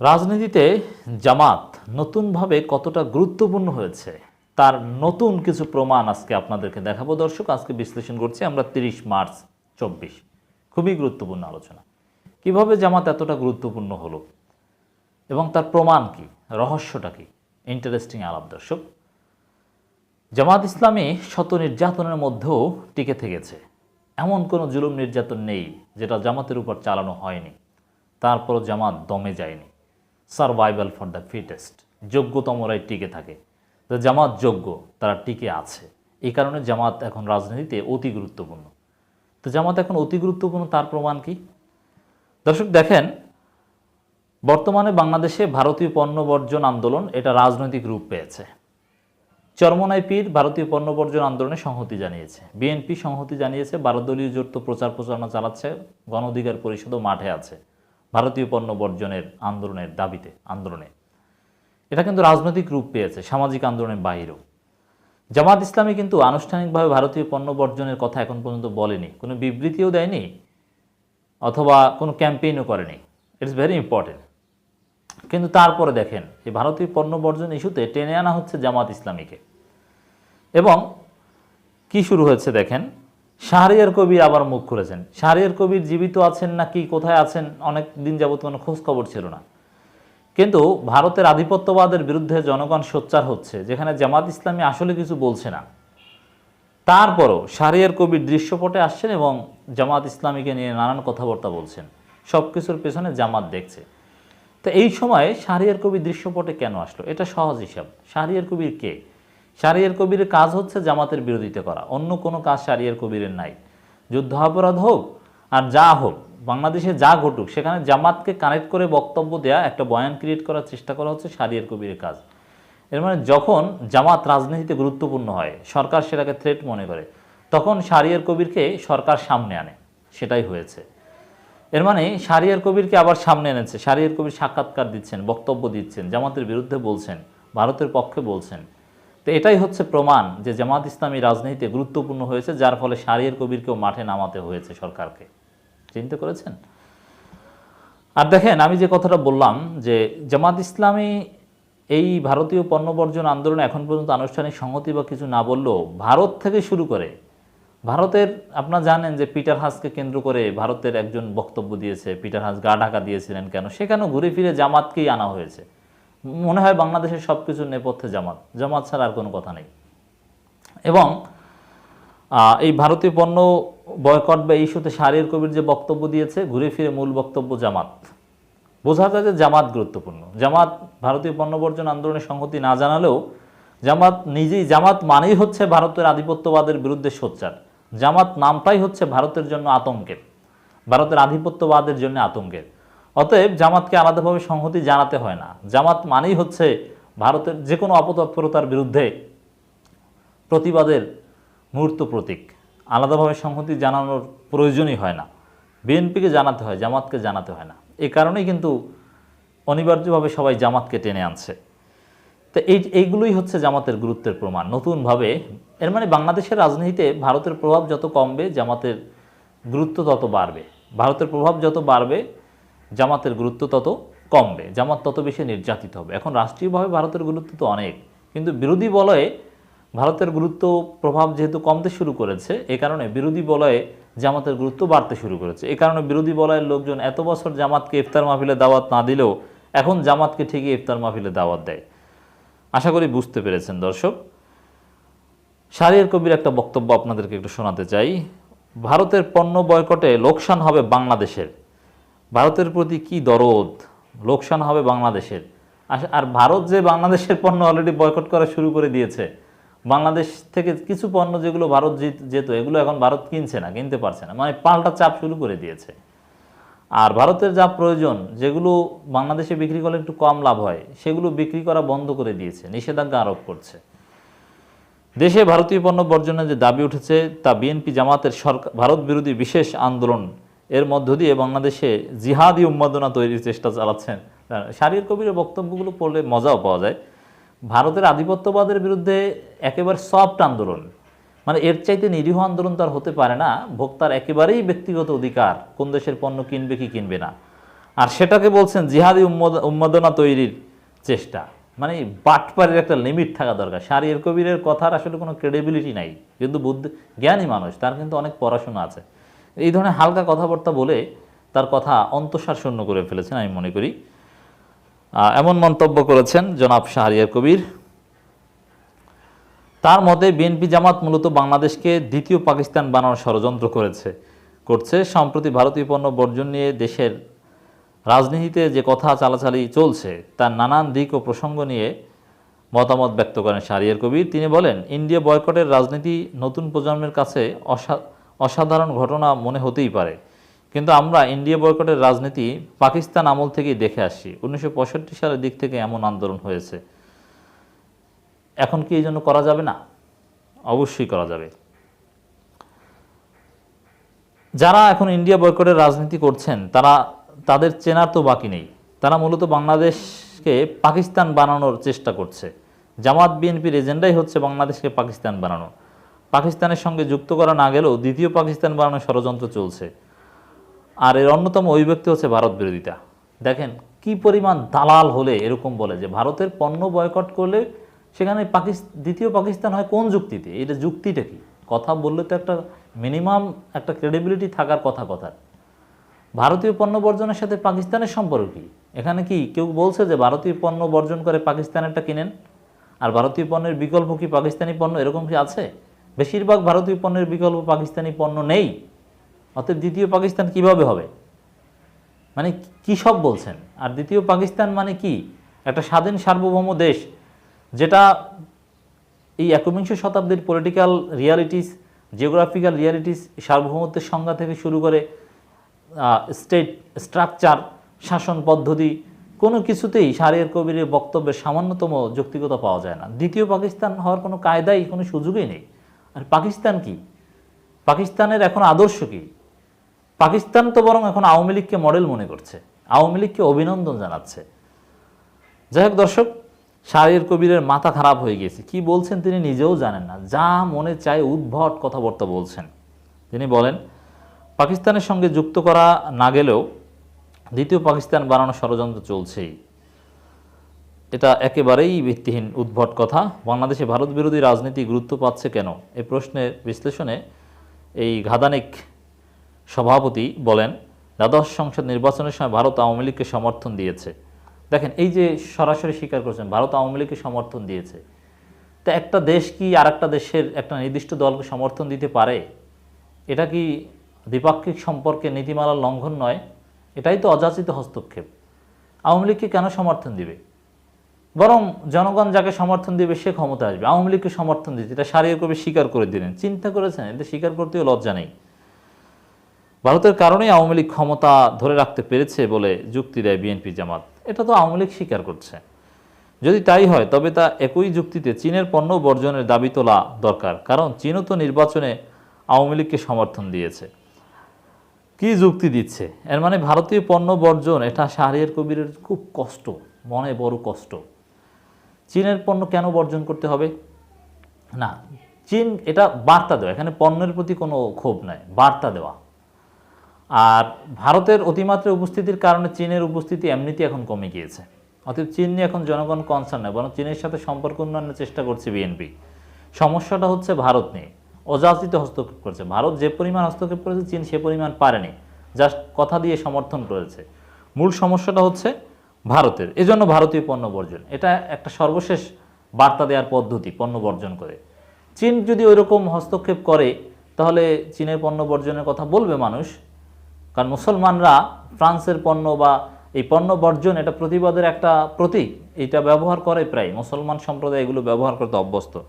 রাজনীতিতে জামাত নতুনভাবে কতটা গুরুত্বপূর্ণ হয়েছে, তার নতুন কিছু প্রমাণ আজকে আপনাদেরকে দেখাবো। দর্শক, আজকে বিশ্লেষণ করছি আমরা তিরিশ মার্চ চব্বিশ। খুবই গুরুত্বপূর্ণ আলোচনা। কীভাবে জামাত এতটা গুরুত্বপূর্ণ হলো এবং তার প্রমাণ কি, রহস্যটা কি? ইন্টারেস্টিং আলাপ, দর্শক। জামাত ইসলামী শত নির্যাতনের মধ্যেও টিকে থেকেছে। এমন কোনো জুলুম নির্যাতন নেই যেটা জামাতের উপর চালানো হয়নি। তারপরও জামাত দমে যায়নি। সার্ভাইভাল ফর দ্য ফিটেস্ট যোগ্যতমরাই টিকে থাকে। জামাত যোগ্য, তারা টিকে আছে। এই কারণে জামাত এখন রাজনীতিতে অতি গুরুত্বপূর্ণ। তো জামাত এখন অতি গুরুত্বপূর্ণ, তার প্রমাণ কি? দর্শক, দেখেন, বর্তমানে বাংলাদেশে ভারতীয় পণ্য বর্জন আন্দোলন এটা রাজনৈতিক রূপ পেয়েছে। চরমনাই পীর ভারতীয় পণ্য বর্জন আন্দোলনে সংহতি জানিয়েছে। বিএনপি সংহতি জানিয়েছে বারো দলীয় জোট তো প্রচার প্রচারণা চালাচ্ছে গণ অধিকার পরিষদও মাঠে আছে। ভারতীয় পণ্য বর্জনের আন্দোলনের দাবিতে, আন্দোলনে। এটা কিন্তু রাজনৈতিক রূপ পেয়েছে, সামাজিক আন্দোলনের বাইরেও। জামাত ইসলামী কিন্তু আনুষ্ঠানিকভাবে ভারতীয় পণ্য বর্জনের কথা এখন পর্যন্ত বলেনি। কোনো বিবৃতিও দেয়নি, অথবা কোনো ক্যাম্পেইনও করেনি। ইটস ভেরি ইম্পর্টেন্ট কিন্তু তারপরে দেখেন, এই ভারতীয় পণ্য বর্জন ইস্যুতে টেনে আনা হচ্ছে জামাত ইসলামীকে। এবং কি শুরু হয়েছে দেখেন শাহরিয়ার কবির আবার মুখ খুলেছেন। শাহরিয়ার কবির জীবিত আছেন না কি কোথায় আছেন, অনেক দিন যাবত কোনো খোঁজ খবর ছিল না। কিন্তু ভারতের আধিপত্যবাদের বিরুদ্ধে জনগণ সোচ্চার হচ্ছে, যেখানে জামাত ইসলামী আসলে কিছু বলছে না। তারপরও শাহরিয়ার কবির দৃশ্যপটে আসছেন এবং জামাত ইসলামীকে নিয়ে নানান কথাবার্তা বলছেন। সব কিছুর পেছনে জামাত দেখছে। তো এই সময়ে শাহরিয়ার কবির দৃশ্যপটে কেন আসলো? এটা সহজ হিসাব। শাহরিয়ার কবির কে? শাহরিয়ার কবিরের কাজ হচ্ছে জামাতের বিরোধিতা করা। অন্য কোনো কাজ শাহরিয়ার কবিরের নাই। যুদ্ধাপরাধ হোক আর যা হোক, বাংলাদেশে যা ঘটুক, সেখানে জামাতকে কানেক্ট করে বক্তব্য দেয়া, একটা বয়ান ক্রিয়েট করার চেষ্টা করা হচ্ছে শাহরিয়ার কবিরের কাজ। এর মানে যখন জামাত রাজনীতিতে গুরুত্বপূর্ণ হয়, সরকার সেটাকে থ্রেট মনে করে, তখন শাহরিয়ার কবিরকে সরকার সামনে আনে। সেটাই হয়েছে। এর মানে শাহরিয়ার কবিরকে আবার সামনে এনেছে। শাহরিয়ার কবির সাক্ষাৎকার দিচ্ছেন, বক্তব্য দিচ্ছেন, জামাতের বিরুদ্ধে বলছেন, ভারতের পক্ষে বলছেন। তো এটাই হচ্ছে প্রমাণ যে জামাত ইসলামী রাজনীতিতে গুরুত্বপূর্ণ হয়েছে, যার ফলে শাহরিয়ার কবিরকেও মাঠে নামাতে হয়েছে সরকারকে। চিন্তা করেছেন আর দেখেন, আমি যে কথাটা বললাম যে জামাত ইসলামী এই ভারতীয় পণ্য বর্জন আন্দোলনে এখন পর্যন্ত আনুষ্ঠানিক সংহতি বা কিছু না বললেও ভারত থেকে শুরু করে, ভারতের, আপনারা জানেন যে পিটার হাসকে কেন্দ্র করে ভারতের একজন বক্তব্য দিয়েছে, পিটার হাস গা ঢাকা দিয়েছিলেন কেন? সেখানেও ঘুরে ফিরে জামাতকেই আনা হয়েছে। মনে হয় বাংলাদেশের সব কিছুর নেপথ্যে জামাত। জামাত ছাড়া আর কোনো কথা নেই। এবং এই ভারতীয় পণ্য বয়কট বা ইস্যুতে শাহরিয়ার কবির যে বক্তব্য দিয়েছে, ঘুরে ফিরে মূল বক্তব্য জামাত। বোঝা যায় যে জামাত গুরুত্বপূর্ণ। জামাত ভারতীয় পণ্য বর্জন আন্দোলনের সংহতি না জানালেও জামাত নিজেই, জামাত মানেই হচ্ছে ভারতের আধিপত্যবাদের বিরুদ্ধে সোচ্চার। জামাত নামটাই হচ্ছে ভারতের জন্য আতঙ্কের। ভারতের আধিপত্যবাদের জন্য আতঙ্কের। অতএব জামাতকে আলাদাভাবে সংহতি জানাতে হয় না। জামাত মানেই হচ্ছে ভারতের যে কোনো অপতৎপরতার বিরুদ্ধে প্রতিবাদের মূর্ত প্রতীক। আলাদাভাবে সংহতি জানানোর প্রয়োজনই হয় না। বিএনপিকে জানাতে হয়, জামাতকে জানাতে হয় না। এই কারণেই কিন্তু অনিবার্যভাবে সবাই জামাতকে টেনে আনছে। তো এই, এইগুলোই হচ্ছে জামাতের গুরুত্বের প্রমাণ। নতুনভাবে, এর মানে বাংলাদেশের রাজনীতিতে ভারতের প্রভাব যত কমবে, জামাতের গুরুত্ব তত বাড়বে। ভারতের প্রভাব যত বাড়বে জামাতের গুরুত্ব তত কমবে, জামাত তত বেশি নির্যাতিত হবে। এখন রাষ্ট্রীয়ভাবে ভারতের গুরুত্ব তো অনেক, কিন্তু বিরোধী বলয়ে ভারতের গুরুত্ব প্রভাব যেহেতু কমতে শুরু করেছে, এ কারণে বিরোধী বলয়ে জামাতের গুরুত্ব বাড়তে শুরু করেছে। এ কারণে বিরোধী বলয়ের লোকজন এত বছর জামাতকে ইফতার মাহফিলে দাওয়াত না দিলেও এখন জামাতকে ঠিকই ইফতার মাহফিলে দাওয়াত দেয়। আশা করি বুঝতে পেরেছেন দর্শক। শাহরিয়ার কবির একটা বক্তব্য আপনাদেরকে একটু শোনাতে চাই। ভারতের পণ্য বয়কটে লোকসান হবে বাংলাদেশের। ভারতের প্রতি কি দরদ? লোকসান হবে বাংলাদেশের। আর ভারত যে বাংলাদেশের পণ্য অলরেডি বয়কট করা শুরু করে দিয়েছে, বাংলাদেশ থেকে কিছু পণ্য যেগুলো ভারত যেত, এগুলো এখন ভারত কিনছে না, কিনতে পারছে না মানে পাল্টা চাপ শুরু করে দিয়েছে। আর ভারতের যা প্রয়োজন, যেগুলো বাংলাদেশে বিক্রি করলে একটু কম লাভ হয়, সেগুলো বিক্রি করা বন্ধ করে দিয়েছে, নিষেধাজ্ঞা আরোপ করছে। দেশে ভারতীয় পণ্য বর্জনের যে দাবি উঠেছে, তা বিএনপি জামাতের সরকার ভারত বিরোধী বিশেষ আন্দোলন এর মধ্য দিয়ে বাংলাদেশে জিহাদি উন্মাদনা তৈরির চেষ্টা চালাচ্ছেন। শারীর কবিরের বক্তব্যগুলো পড়লে মজাও পাওয়া যায়। ভারতের আধিপত্যবাদের বিরুদ্ধে একেবারে সফট আন্দোলন। মানে এর চাইতে নিরীহ আন্দোলন তার হতে পারে না। ভোক্তার একেবারেই ব্যক্তিগত অধিকার। কোন দেশের পণ্য কিনবে কি কিনবে না। আর সেটাকে বলছেন জিহাদি উন্মোদ- উন্মাদনা তৈরির চেষ্টা। মানে বাটপারের একটা লিমিট থাকা দরকার। শারিয়ার কবিরের কথার আসলে কোনো ক্রেডিবিলিটি নাই। কিন্তু বুদ্ধ, জ্ঞানী মানুষ, তার কিন্তু অনেক পড়াশোনা আছে। এই ধরনের হালকা কথাবার্তা বলে তার কথা অন্তঃসার শূন্য করে ফেলেছেন আমি মনে করি। এমন মন্তব্য করেছেন জনাব শাহরিয়ার কবির। তার মতে, বিএনপি জামাত মূলত বাংলাদেশকে দ্বিতীয় পাকিস্তান বানানোর ষড়যন্ত্র করেছে, করছে। সম্প্রতি ভারতীয় পণ্য বর্জন নিয়ে দেশের রাজনীতিতে যে কথা চালাচালি চলছে, তার নানান দিক ও প্রসঙ্গ নিয়ে মতামত ব্যক্ত করেন শাহরিয়ার কবির। তিনি বলেন, ইন্ডিয়া বয়কটের রাজনীতি নতুন প্রজন্মের কাছে অসা- অসাধারণ ঘটনা মনে হতেই পারে। কিন্তু আমরা ইন্ডিয়া বয়কটের রাজনীতি পাকিস্তান আমল থেকেই দেখে আসছি উনিশশো সালের দিক থেকে এমন আন্দোলন হয়েছে। এখন কি এই জন্য করা যাবে না? অবশ্যই করা যাবে। যারা এখন ইন্ডিয়া বয়কটের রাজনীতি করছেন, তারা, তাদের চেনার তো বাকি নেই। তারা মূলত বাংলাদেশকে পাকিস্তান বানানোর চেষ্টা করছে। জামাত, বিএনপির এজেন্ডাই হচ্ছে বাংলাদেশকে পাকিস্তান বানানো। পাকিস্তানের সঙ্গে যুক্ত করা না গেলেও দ্বিতীয় পাকিস্তান বানানোর ষড়যন্ত্র চলছে। আর এর অন্যতম অভিব্যক্তি হচ্ছে ভারত বিরোধিতা। দেখেন, কি পরিমাণ দালাল হলে এরকম বলে যে ভারতের পণ্য বয়কট করলে সেখানে পাকিস্তান দ্বিতীয় পাকিস্তান হয় কোন যুক্তিতে? এটা যুক্তিটা কি? কথা বললে তো একটা মিনিমাম একটা ক্রেডিবিলিটি থাকার কথা কথা ভারতীয় পণ্য বর্জনের সাথে পাকিস্তানের সম্পর্ক কি? এখানে কি কেউ বলছে যে ভারতীয় পণ্য বর্জন করে পাকিস্তানেরটা কিনেন? আর ভারতীয় পণ্যের বিকল্প কি পাকিস্তানি পণ্য এরকম কি আছে? বেশিরভাগ ভারতীয় পণ্যের বিকল্প পাকিস্তানি পণ্য নেই। অতএব দ্বিতীয় পাকিস্তান কীভাবে হবে? মানে কি সব বলছেন? আর দ্বিতীয় পাকিস্তান মানে কি? একটা স্বাধীন সার্বভৌম দেশ, যেটা এই একবিংশ শতাব্দীর পলিটিক্যাল রিয়ালিটিস জিওগ্রাফিক্যাল রিয়ালিটিস সার্বভৌমত্বের সংজ্ঞা থেকে শুরু করে স্টেট স্ট্রাকচার শাসন পদ্ধতি, কোনো কিছুতেই শারিয়ার কবিরের বক্তব্যের সামান্যতম যৌক্তিকতা পাওয়া যায় না। দ্বিতীয় পাকিস্তান হওয়ার কোনো কায়দাই, কোনো সুযোগই নেই। আর পাকিস্তান কি? পাকিস্তানের এখন আদর্শ কি? পাকিস্তান তো বরং এখন আওয়ামী লীগকে মডেল মনে করছে, আওয়ামী লীগকে অভিনন্দন জানাচ্ছে। যাই হোক দর্শক, শাহরিয়ার কবিরের মাথা খারাপ হয়ে গিয়েছে কি বলছেন তিনি নিজেও জানেন না। যা মনে চায় উদ্ভট কথাবার্তা বলছেন। তিনি বলেন, পাকিস্তানের সঙ্গে যুক্ত করা না গেলেও দ্বিতীয় পাকিস্তান বানানোর ষড়যন্ত্র চলছেই। এটা একেবারেই ভিত্তিহীন, উদ্ভট কথা। বাংলাদেশে ভারত বিরোধী রাজনীতি গুরুত্ব পাচ্ছে কেন? এ প্রশ্নের বিশ্লেষণে এই ঘাদানিক সভাপতি বলেন, দ্বাদশ সংসদ নির্বাচনের সময় ভারত আওয়ামী লীগকে সমর্থন দিয়েছে। দেখেন, এই যে সরাসরি স্বীকার করছেন, ভারত আওয়ামী লীগকে সমর্থন দিয়েছে। তা একটা দেশ কি আর একটা দেশের একটা নির্দিষ্ট দলকে সমর্থন দিতে পারে? এটা কি দ্বিপাক্ষিক সম্পর্কে নীতিমালার লঙ্ঘন নয়? এটাই তো অযাচিত হস্তক্ষেপ। আওয়ামী লীগকে কেন সমর্থন দিবে? বরং জনগণ যাকে সমর্থন দিবে সে ক্ষমতা আসবে, আওয়ামী লীগকে সমর্থন দিতে এটা সারিয়ে কবে স্বীকার করে দিলেন। চিন্তা করেছেন এটা স্বীকার করতেও লজ্জা নেই। ভারতের কারণেই আওয়ামী লীগ ক্ষমতা ধরে রাখতে পেরেছে বলে যুক্তি দেয় বিএনপি জামাত। এটা তো আওয়ামী লীগ স্বীকার করছে। যদি তাই হয়, তবে তা একই যুক্তিতে চীনের পণ্য বর্জনের দাবি তোলা দরকার, কারণ চীনও তো নির্বাচনে আওয়ামী লীগকে সমর্থন দিয়েছে। কি যুক্তি দিচ্ছে? এর মানে ভারতীয় পণ্য বর্জন, এটা শাহরিয়ার কবিরের খুব কষ্ট, মনে বড় কষ্ট। চীনের পণ্য কেন বর্জন করতে হবে? না, চীন এটা বার্তা দেওয়া, এখানে পণ্যের প্রতি কোনো ক্ষোভ নাই, বার্তা দেওয়া। আর ভারতের অতিমাত্রা উপস্থিতির কারণে চীনের উপস্থিতি এমনিতে এখন কমে গিয়েছে। অতএব চীন নিয়ে এখন জনগণ কনসার্ন নয়, বরং চীনের সাথে সম্পর্ক উন্নয়নের চেষ্টা করছে বিএনপি সমস্যাটা হচ্ছে ভারত নিয়ে, অযাচিত হস্তক্ষেপ করছে। ভারত যে পরিমাণ হস্তক্ষেপ করেছে, চীন সে পরিমাণ পারেনি, জাস্ট কথা দিয়ে সমর্থন করেছে। মূল সমস্যাটা হচ্ছে ভারতের। এজন্য ভারতীয় পণ্য বর্জন। এটা একটা সর্বশেষ বার্তা দেওয়ার পদ্ধতি, পণ্য বর্জন করে। চীন যদি ওইরকম হস্তক্ষেপ করে, তাহলে চীনের পণ্য বর্জনের কথা বলবে মানুষ। কারণ মুসলমানরা ফ্রান্সের পণ্য বা এই পণ্য বর্জন এটা প্রতিবাদের একটা প্রতীক। এটা ব্যবহার করে প্রায়। মুসলমান সম্প্রদায় এগুলো ব্যবহার করতে অভ্যস্ত।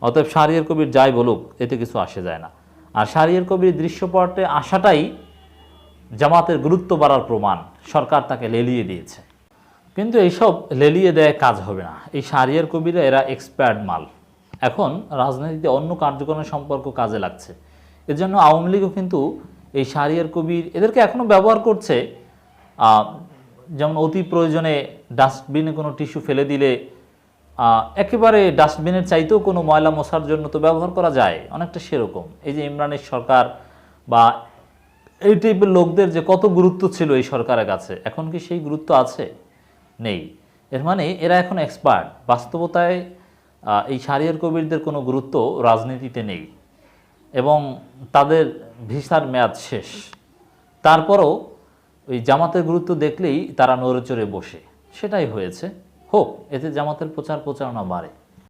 অতএব শাহরিয়ার কবির যাই বলুক, এতে কিছু আসে যায় না। আর শাহরিয়ার কবির দৃশ্যপটে আসাটাই জামাতের গুরুত্ব বাড়ার প্রমাণ। সরকার তাকে লেলিয়ে দিয়েছে। কিন্তু এইসব লেলিয়ে দেয় কাজ হবে না। এই শাহরিয়ার কবিরা এরা এক্সপায়ার্ড মাল। এখন রাজনীতিতে অন্য কার্যক্রমের সম্পর্ক কাজে লাগছে। এর জন্য আওয়ামী লীগও কিন্তু এই শাহরিয়ার কবির এদেরকে এখনও ব্যবহার করছে। যেমন অতি প্রয়োজনে ডাস্টবিনে কোনো টিস্যু ফেলে দিলে একেবারে ডাস্টবিনের চাইতেও কোনো ময়লা মশার জন্য তো ব্যবহার করা যায়। অনেকটা সেরকম। এই যে ইমরানের সরকার বা এই টাইপের লোকদের যে কত গুরুত্ব ছিল এই সরকারের কাছে, এখন কি সেই গুরুত্ব আছে? নেই। এর মানে এরা এখন এক্সপার্ট বাস্তবতায় এই সারিয়ার কবিরদের কোনো গুরুত্ব রাজনীতিতে নেই। এবং তাদের ভিসার মেয়াদ শেষ। তারপরও ওই জামাতের গুরুত্ব দেখলেই তারা নড়ে চড়ে বসে। সেটাই হয়েছে। হোক, এতে জামাতের প্রচার প্রচারণা বাড়ে।